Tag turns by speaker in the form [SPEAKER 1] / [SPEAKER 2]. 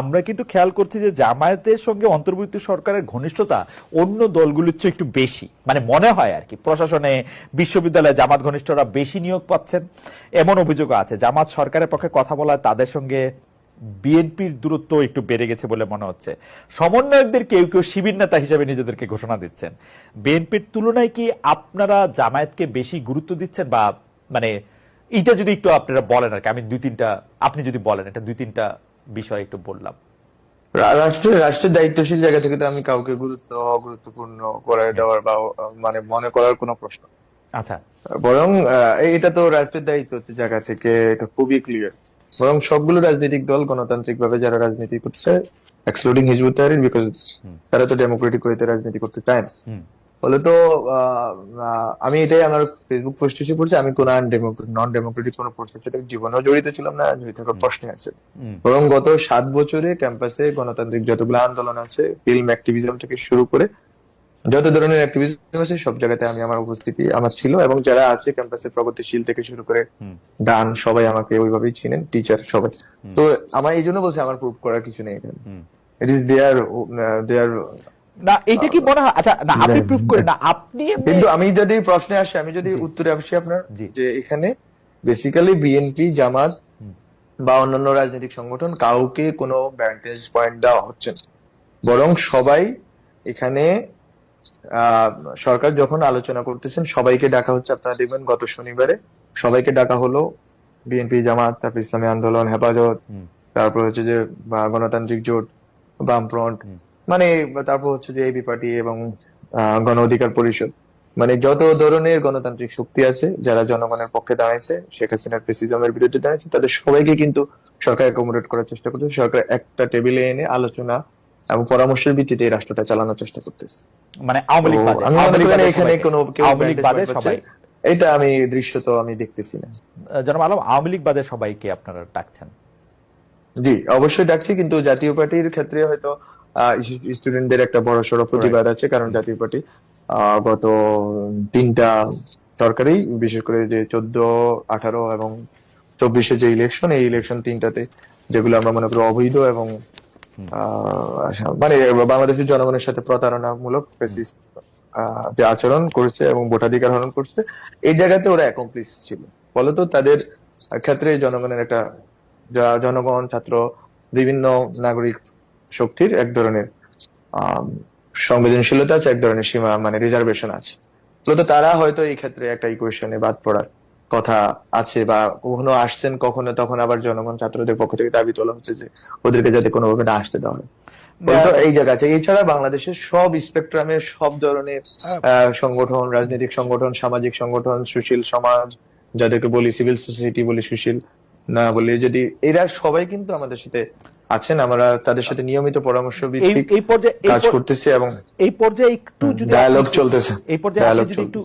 [SPEAKER 1] আমরা কিন্তু খেয়াল করছি যে জামায়াতের সঙ্গে অন্তর্বর্তী সরকারের ঘনিষ্ঠতা অন্য দলগুলির চেয়ে একটু বেশি। মানে মনে হয় আর কি, প্রশাসনে, বিশ্ববিদ্যালয়ে জামাত ঘনিষ্ঠরা বেশি নিয়োগ পাচ্ছেন। এমন অভিযোগ আছে, জামাত সরকারের পক্ষে কথা বলা তাদের সঙ্গে বিএনপির দূরত্ব একটু বেড়ে গেছে বলে মনে হচ্ছে। সমন্বয়কদের কেউ কেউ শিবির নেতা হিসেবে নিজেদেরকে ঘোষণা দিচ্ছেন। বিএনপির তুলনায় কি আপনারা জামায়াতকে বেশি গুরুত্ব দিচ্ছেন বা মানে এটা যদি একটু আপনারা বলেন আর কি, আমি দুই তিনটা, আপনি যদি বলেন, এটা দুই তিনটা বিষয় একটু বললাম।
[SPEAKER 2] রাষ্ট্রের রাষ্ট্রের দায়িত্বশীল জায়গা থেকে তো আমি কাউকে গুরুত্ব গুরুত্বপূর্ণ করে দেওয়ার বা মানে মনে করার কোনো প্রশ্ন।
[SPEAKER 1] আচ্ছা।
[SPEAKER 2] বরং এটা তো রাষ্ট্রের দায়িত্ব জায়গা থেকে এটা খুবই ক্লিয়ার বরং সবগুলো রাজনৈতিক দল গণতান্ত্রিক ভাবে যারা রাজনীতি করছে এক্সক্লুডিং হিজবুত তাহরির বিকজ তারা তো ডেমোক্রেটিক ওয়েতে রাজনীতি করতে চায় না। ফলে তো আমি এটাই আমার ফেসবুক পোস্ট এসে পড়ছি আমি কোন নন ডেমোক্রেটিক কোনো প্রসেসের সাথে জীবনেও জড়িত ছিলাম না জড়িত থাকার প্রশ্নই আছে। বরং গত সাত বছরে ক্যাম্পাসে গণতান্ত্রিক যতগুলো আন্দোলন আছে ফিল্ম অ্যাক্টিভিজম থেকে শুরু করে যত ধরনের অ্যাক্টিভিজম আছে সব জায়গাতে আমি আমার উপস্থিতি আমার ছিল এবং যারা আছে ক্যাম্পাসে প্রগতিশীল থেকে শুরু করে ডান সবাই আমাকে ওইভাবেই চিনেন টিচার সবাই। তো আমার এই জন্য বলছে আমার প্রুভ করার কিছু নেই। এখানে ইট ইজ দেয়ার দেয়ার
[SPEAKER 1] না এটা কি মনে হয়? আচ্ছা না আপনি প্রুফ করেন না আপনি
[SPEAKER 2] কিন্তু আমি যদি প্রশ্নে আসি আমি যদি উত্তরে আসি আপনার যে এখানে বেসিক্যালি বিএনপি জামাত বা অন্যান্য রাজনৈতিক সংগঠন কাউকে কোনো ভ্যান্টেজ পয়েন্ট দেওয়া হচ্ছে না। বরং সবাই এখানে সরকার যখন আলোচনা করতেছেন সবাইকে ডাকা হচ্ছে আপনারা দেখবেন গত শনিবারে সবাইকে ডাকা হলো বিএনপি জামাত তারপর ইসলামী আন্দোলন হেফাজত তারপর হচ্ছে যে গণতান্ত্রিক জোট বামফ্রন্ট। মানে তারপর হচ্ছে যে এবি পার্টি এবং গণ অধিকার পরিষদ। মানে যত ধরনের গণতান্ত্রিক শক্তি আছে যারা জনগণের পক্ষে দাঁড়াইছে শেখ হাসিনার প্রেসিডমের বিরুদ্ধে দাঁড়াইছে তাদের সবাইকে কিন্তু সরকার অ্যাকোমোডেট করার চেষ্টা করতেছে। সরকার একটা টেবিলে এনে আলোচনা এবং পরামর্শের ভিত্তিতে এই রাষ্ট্রটা চালানোর চেষ্টা করতেছে।
[SPEAKER 1] মানে আওয়ামী লীগ
[SPEAKER 2] আমি মনে করি এখানে কোনো
[SPEAKER 1] আওয়ামী লীগ বাদে সবাই।
[SPEAKER 2] এটা আমি দৃশ্য তো আমি দেখতেছি না।
[SPEAKER 1] জনাব আলম আওয়ামী লীগ বাদে সবাইকে আপনারা ডাকছেন।
[SPEAKER 2] জি অবশ্যই ডাকছি কিন্তু জাতীয় পার্টির ক্ষেত্রে হয়তো স্টুডেন্টদের একটা বড় সড়ো প্রতিবাদ আছে কারণ জাতীয় পার্টি গত তিনটা সরকারি বিশেষ করে যে চোদ্দ আঠারো এবং চব্বিশে যে ইলেকশন এই ইলেকশন তিনটাতে যেগুলো আমরা মনে করি অবৈধ এবং মানে বাংলাদেশের জনগণের সাথে প্রতারণামূলক যে আচরণ করছে এবং ভোটাধিকার হরণ করছে এই জায়গাতে ওরা অ্যাকমপ্লিস ছিল। ফলত তাদের ক্ষেত্রে জনগণের একটা জনগণ ছাত্র বিভিন্ন নাগরিক শক্তির এক ধরনের সংবেদনশীলতা আছে এক ধরনের সীমা মানে রিজার্ভেশন আছে। মূলত তারা হয়তো এই ক্ষেত্রে একটা ইকুয়েশনে বাদ পড়ার কথা আছে বা কখনো আসছেন কখনো তখন আবার জনগণ ছাত্রদের পক্ষ থেকে দাবি তোলা হচ্ছে যে ওদেরকে যাতে কোনোভাবে না আসতে দেওয়া হয়। তো এই জায়গা আছে। এছাড়া বাংলাদেশের সব স্পেকট্রামের সব ধরনের আহ, সংগঠন রাজনৈতিক সংগঠন সামাজিক সংগঠন সুশীল সমাজ যাদেরকে বলি সিভিল সোসাইটি বলি সুশীল না বলি যদি এরা সবাই কিন্তু আমাদের সাথে আছেন আমরা তাদের সাথে নিয়মিত পরামর্শ ভিত্তিক
[SPEAKER 1] এই পর্যায়ে
[SPEAKER 2] কাজ করতেছি এবং
[SPEAKER 1] এই পর্যায়ে একটু যদি
[SPEAKER 2] ডায়ালগ চলতেছে।
[SPEAKER 1] এই পর্যায়ে একটু